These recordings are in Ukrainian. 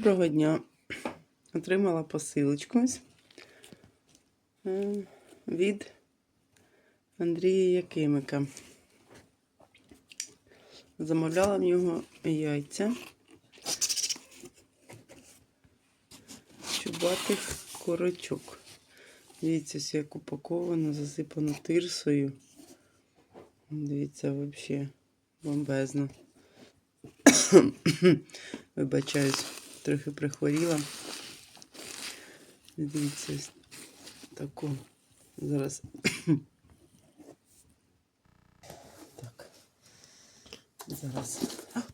Доброго дня. Отримала посилочку е, від Андрія Якимика. Замовляла в нього яйця чубатих корочок. Дивіться, ось як упаковано, засипано тирсою. Дивіться, взагалі бомбезно. Вибачаюсь, трохи прихворіла. Дивіться, ось таку. Зараз. Так. Зараз.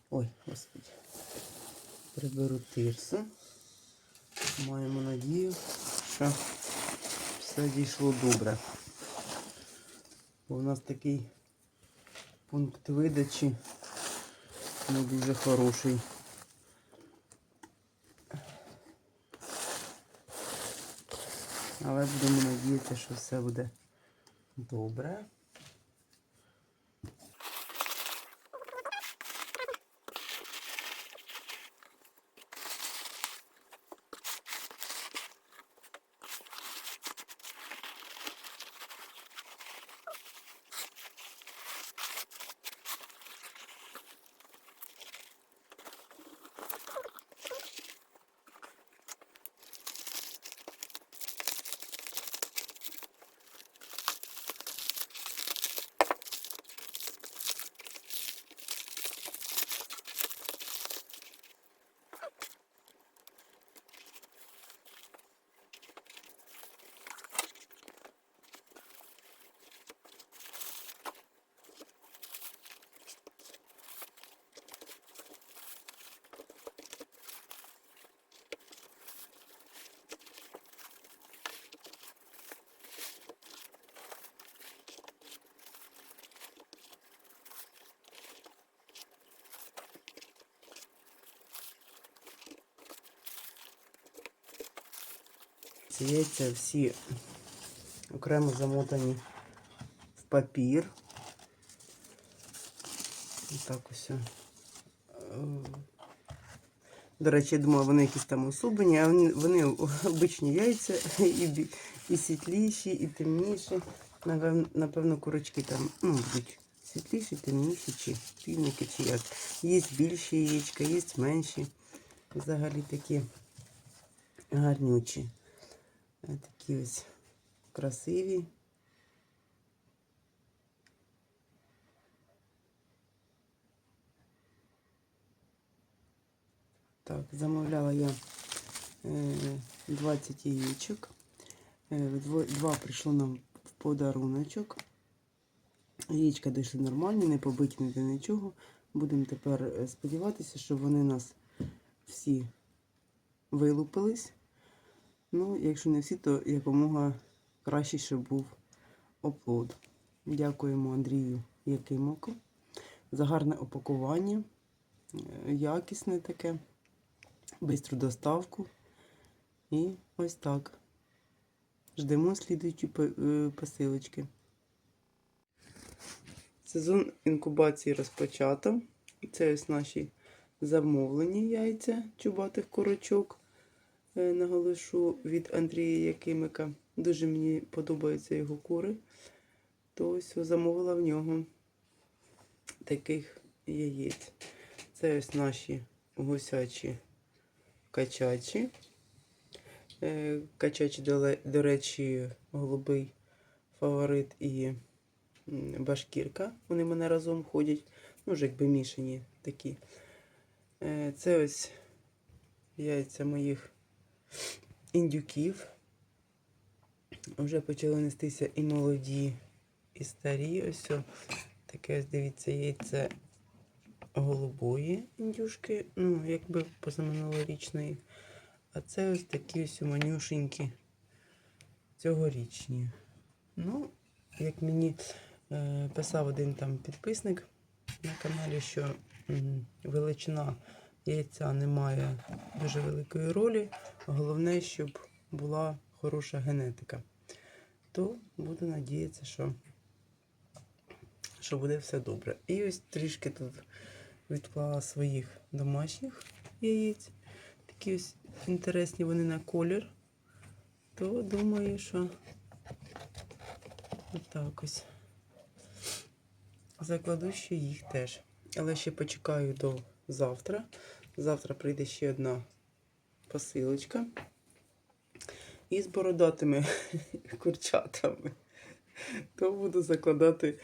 Ой, господи. Приберу тирсу. Маємо надію, що все дійшло добре. Бо у нас такий пункт видачі не дуже хороший. Але будемо надіятися, що все буде добре. Ці яйця всі окремо замотані в папір. Так ось. Е, До речі, я думала, вони якісь там особені, а вони, вони обичні яйця і, і світліші, і темніші. Напевно, курочки там ну, будуть світліші, темніші, чи півники, чи як. Є більші яєчка, є менші. Взагалі такі гарнючі. Е, Такі ось красиві. Так, замовляла я е, 20 яєчок. Е, Два прийшло нам в подаруночок. Яєчка дійшли нормальні, не побиті ніде нічого. Будемо тепер е, сподіватися, що вони нас всі вилупились. Ну, якщо не всі, то якомога краще, щоб був оплод. Дякуємо Андрію Якимоку за гарне опакування, е, якісне таке, бистру доставку. І ось так. Ждемо слідуючі е, посилочки. Сезон інкубації розпочато. Це ось наші замовлені яйця чубатих курочок. Е, наголошу від Андрія Якимика. Дуже мені подобаються його кури. То ось замовила в нього таких яєць. Це ось наші гусячі качачі. Е, Качачі, до речі, голубий фаворит і башкірка. Вони мене разом ходять. Ну, вже якби мішані такі. Е, Це ось яйця моїх індюків. Вже почали нестися і молоді, і старі. Ось таке ось дивіться, яйце голубої індюшки, ну, якби позаминулорічної. А це ось такі ось манюшенькі цьогорічні. Ну, як мені е, писав один там підписник на каналі, що м, величина яйця не має дуже великої ролі. Головне, щоб була хороша генетика. То буду надіятися, що, що буде все добре. І ось трішки тут відклала своїх домашніх яєць. такі ось інтересні вони на колір, то думаю, що отак ось. Закладу ще їх теж. Але ще почекаю до завтра. Завтра прийде ще одна посилочка. І з бородатими курчатами. То буду закладати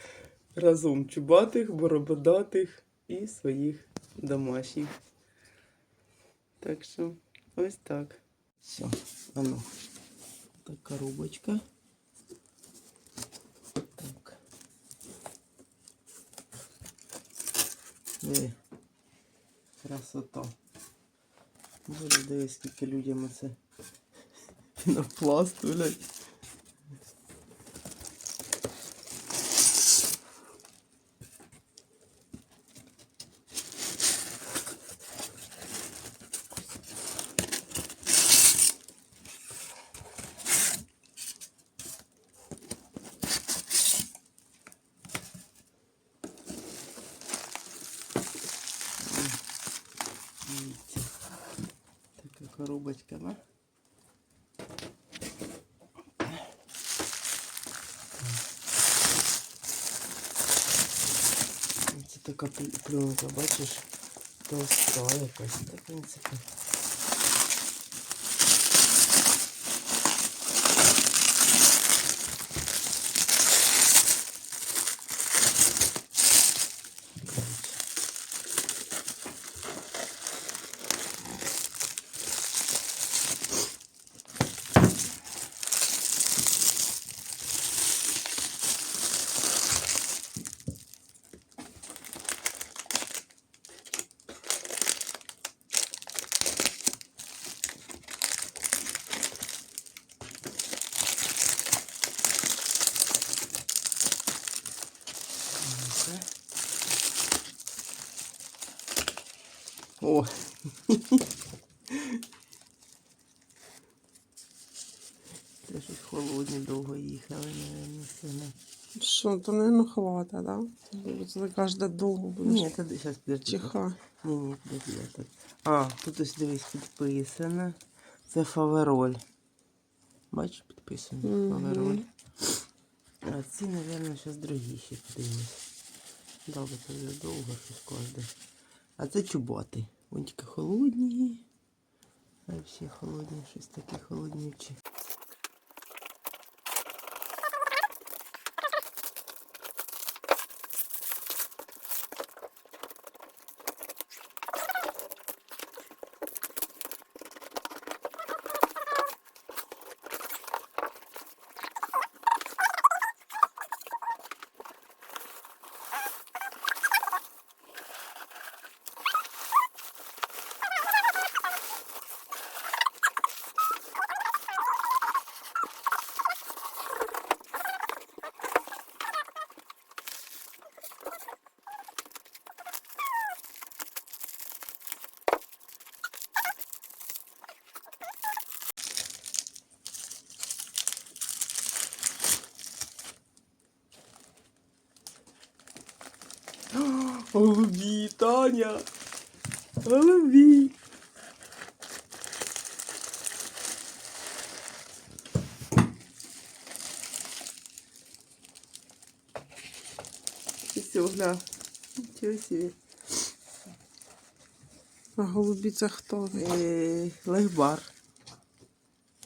разом чубатих, борободатих і своїх домашніх. Так що ось так. Все, ану. Так, коробочка. Так. Диви. Красота. Боже, дивись, скільки людям оце пінопласт, Дивіться. Така коробочка, да? Це така пленка, бачиш, толста якась, в принципі. О! Це щось холодні довго їхали, наверное, сильно. Що, то не хвата, да? Це кожне довго будеш. Ні, це зараз подожди. Чиха. Ні, ні, подожди, я тут. А, тут ось дивись підписано. Це фавероль. Бачиш, підписано. Мгм. Фавероль. А ці, мабуть, зараз другі ще подивимось. Бо це вже довго щось кожне. А це чубати. Вон тільки холодні. А всі холодні, щось такі холоднючі. Голубі, Таня! Голубі! Все, гля. Нічого собі. А голубі це хто? Е, Легбар.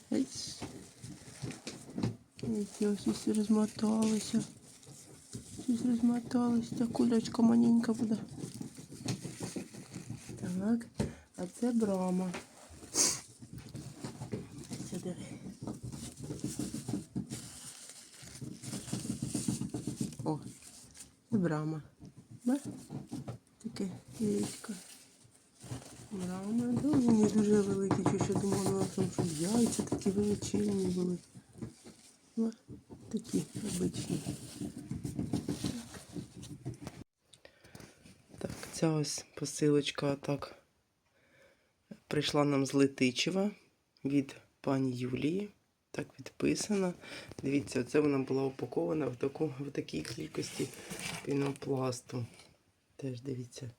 Ось. Ось розмоталися. Щось розмоталися. Та кулечка маленька буде. Так. А це брама. Диви. О, це брама. Бачиш? Таке яєчко. Брама, да, вони дуже великі, чи ще думала, що яйця такі величезні були. Такі обичні. Ця ось посилочка так прийшла нам з Летичева від пані Юлії. Так підписана. Дивіться, це вона була упакована в, таку, в такій кількості пінопласту. Теж дивіться.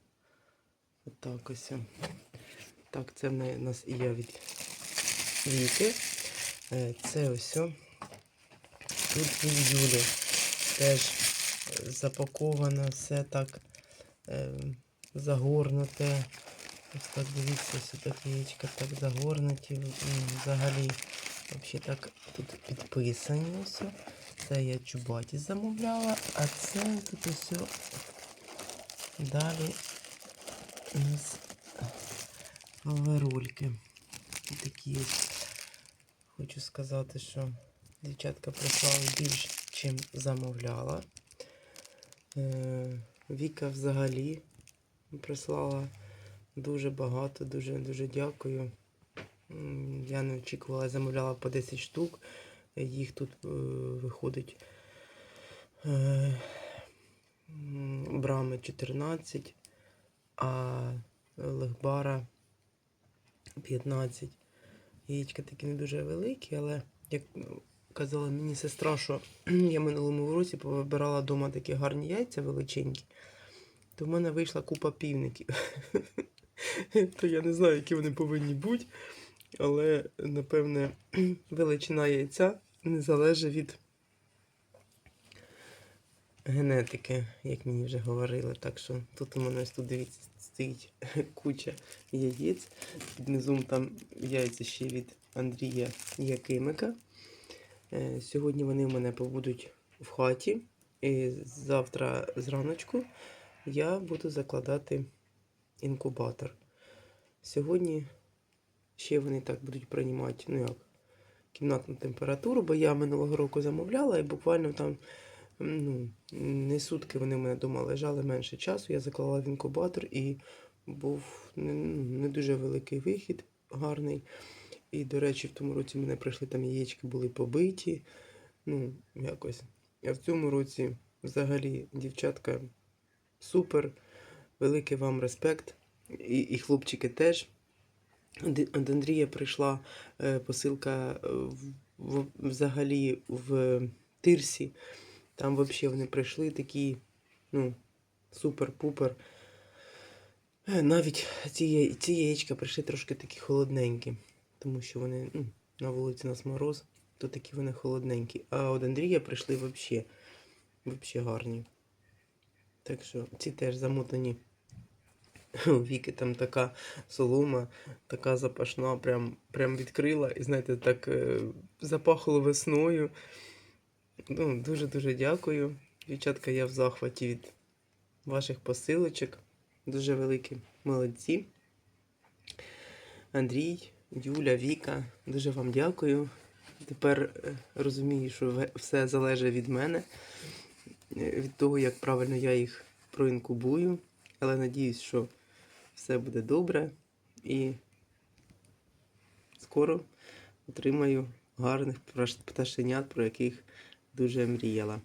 Отак ось. Так, це в нас і я від Віки. Е, Це ось. Тут від Юлі. Теж запаковано все так е, загорнуте. Ось так дивіться, ось так яєчка так загорнуті. Взагалі, взагалі так тут підписані ось. Це я чубаті замовляла, а це тут ось далі у нас. Такі. Хочу сказати, що дівчатка прислали більш, чим замовляла. Е, Віка взагалі прислала дуже багато, дуже дуже дякую. Я не очікувала, замовляла по 10 штук. Їх тут е, виходить е, брами 14, а легбара 15. Яєчка такі не дуже великі, але як казала мені сестра, що я минулому році повибирала вдома такі гарні яйця величенькі, то в мене вийшла купа півників. То я не знаю, які вони повинні бути, але напевне величина яйця не залежить від генетики, як мені вже говорили. Так що тут у мене ось тут дивіться, стоїть куча яєць. Під низом там яйця ще від Андрія Якимика. Е, Сьогодні вони в мене побудуть в хаті. І завтра зраночку я буду закладати інкубатор. Сьогодні ще вони так будуть приймати, ну як, кімнатну температуру, бо я минулого року замовляла і буквально там ну, не сутки вони в мене вдома лежали менше часу. Я заклала в інкубатор і був не, не дуже великий вихід, гарний. І, до речі, в тому році в мене прийшли там яєчки, були побиті. Ну, якось. А в цьому році взагалі, дівчатка, супер. Великий вам респект. І, і хлопчики теж. Від Андрія прийшла е, посилка е, в, взагалі в Тирсі. Там взагалі вони прийшли такі, ну, супер-пупер. Е, Навіть ці, ці яєчка прийшли трошки такі холодненькі, тому що вони ну, на вулиці нас мороз, то такі вони холодненькі. А від Андрія прийшли взагалі гарні. Так що ці теж замотані. Віки там така солома, така запашна, прям, прям відкрила і, знаєте, так е, запахло весною. Ну, дуже-дуже дякую. Дівчатка, я в захваті від ваших посилочок. Дуже великі молодці. Андрій, Юля, Віка, дуже вам дякую. Тепер е, розумію, що все залежить від мене, від того, як правильно я їх проінкубую. Але надіюсь, що все буде добре і скоро отримаю гарних пташенят, про яких дуже мріяла.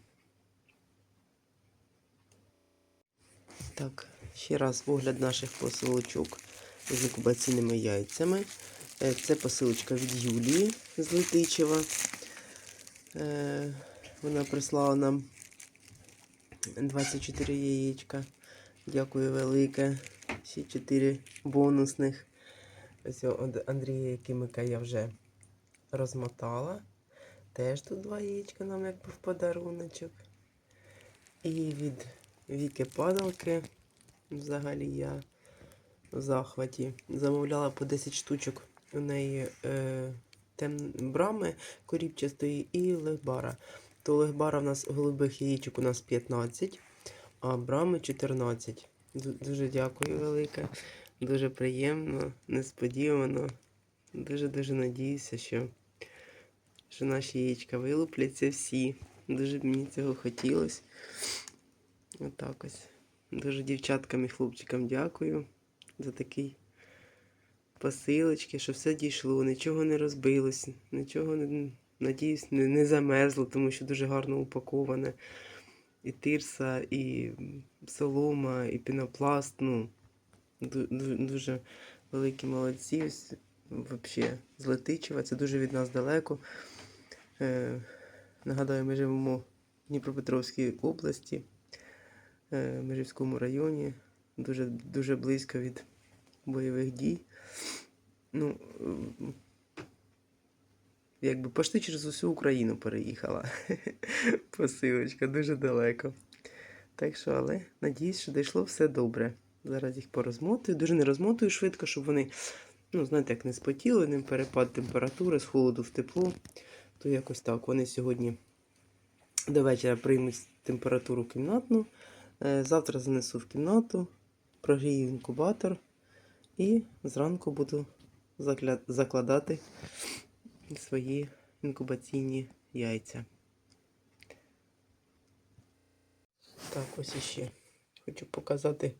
Так, ще раз огляд наших посилочок з інкубаційними яйцями. Е, Це посилочка від Юлії з Летичева. Е, Вона прислала нам 24 яєчка. Дякую велике. Ще 4 бонусних. Ось Андрія Якимика я вже розмотала. Теж тут два яєчка нам якби в подаруночок. І від Віки Падалки. Взагалі я в захваті. Замовляла по 10 штучок у неї е, тем... брами коріпчастої і легбара. То легбара в нас голубих яєчок у нас 15, а брами 14. Дуже дякую велике. Дуже приємно, несподівано. Дуже-дуже надіюся, що, що наші яєчка вилупляться всі. Дуже б мені цього хотілося. Отак ось. Дуже дівчаткам і хлопчикам дякую за такий посилочки, що все дійшло, нічого не розбилось, нічого не, надіюсь, не, не замерзло, тому що дуже гарно упаковане. І тирса, і солома, і пінопласт. Ну, ду- ду- дуже великі молодці. Взагалі, з Летичева, це дуже від нас далеко. Е, нагадаю, ми живемо в Дніпропетровській області, е, Межівському районі, дуже, дуже близько від бойових дій. ну, якби почти через усю Україну переїхала. Посилочка дуже далеко. Так що, але надіюсь, що дійшло все добре. Зараз їх порозмотую. Дуже не розмотую швидко, щоб вони, ну, знаєте, як не спотіли, не перепад температури з холоду в тепло. То якось так. Вони сьогодні до вечора приймуть температуру кімнатну. Е, Завтра занесу в кімнату, прогрію інкубатор і зранку буду закладати свої інкубаційні яйця. Так, ось іще. Хочу показати.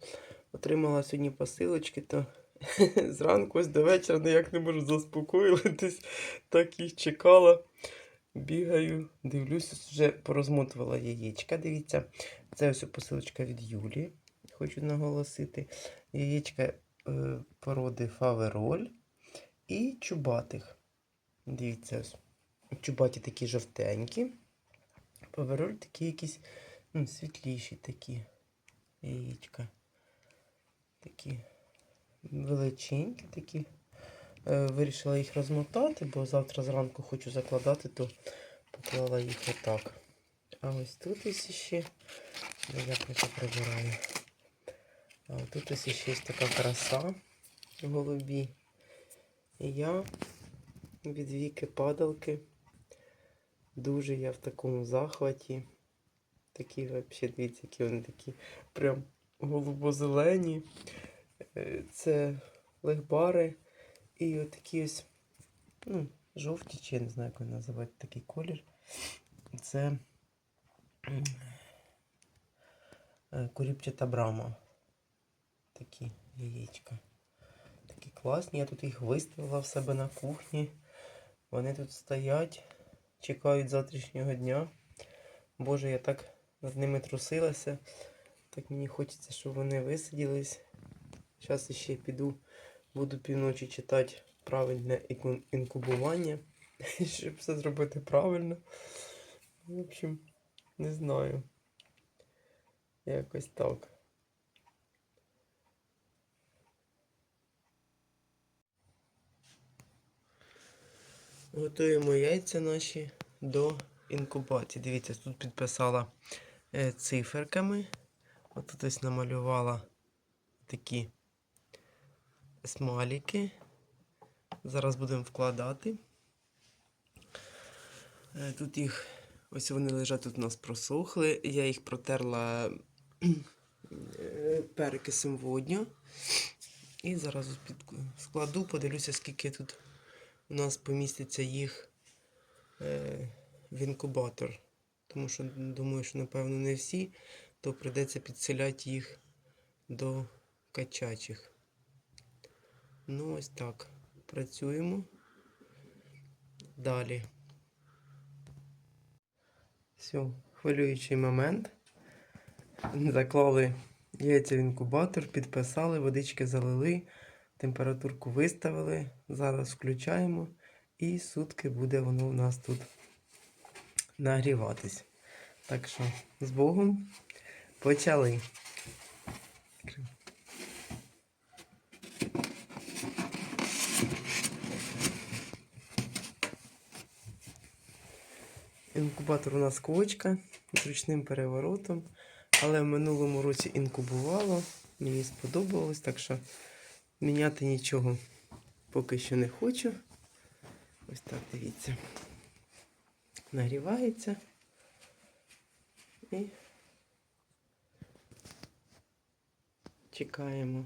Отримала сьогодні посилочки, то зранку ось до вечора ніяк не можу заспокоїтись. Так їх чекала. Бігаю, дивлюся, вже порозмотувала яєчка. Дивіться, це ось посилочка від Юлі. Хочу наголосити. Яєчка е, породи Фавероль і чубатих. Дивіться. Чубаті такі жовтенькі. Фавероль такі якісь ну, світліші такі яєчка. Такі величенькі такі. Е, Вирішила їх розмотати, бо завтра зранку хочу закладати, то поклала їх отак. А ось тут ось де Я просто прибираю. А тут ось іще є така краса голубі. І я від віки падалки. Дуже я в такому захваті. Такі взагалі, дивіться, які вони такі прям голубозелені. Е, Це легбари. І отакі ось, ну, жовті, чи я не знаю, як вони називають такий колір. Це е, куріпчата брама. Такі яєчка. Такі класні. Я тут їх виставила в себе на кухні. Вони тут стоять, чекають завтрашнього дня. Боже, я так над ними трусилася. Так мені хочеться, щоб вони висадились. Зараз ще піду, буду півночі читати правильне інкубування, щоб все зробити правильно. В общем, не знаю. Якось так. Готуємо яйця наші до інкубації. Дивіться, тут підписала е, циферками. Отут ось намалювала такі смайлики. Зараз будемо вкладати. Е, Тут їх, ось вони лежать, тут у нас просохли. Я їх протерла е, перекисом водню. І зараз складу, подивлюся, скільки тут у нас поміститься їх е, в інкубатор. Тому що думаю, що напевно не всі, то прийдеться підселяти їх до качачих. Ну, ось так. Працюємо. Далі. Все, хвилюючий момент. Заклали яйця в інкубатор, підписали, водички залили, температурку виставили. Зараз включаємо і сутки буде воно у нас тут нагріватись. Так що, з Богом почали. Інкубатор у нас квочка з ручним переворотом. Але в минулому році інкубувало. Мені сподобалось, так що міняти нічого поки що не хочу. Ось так дивіться. Нагрівається. І чекаємо.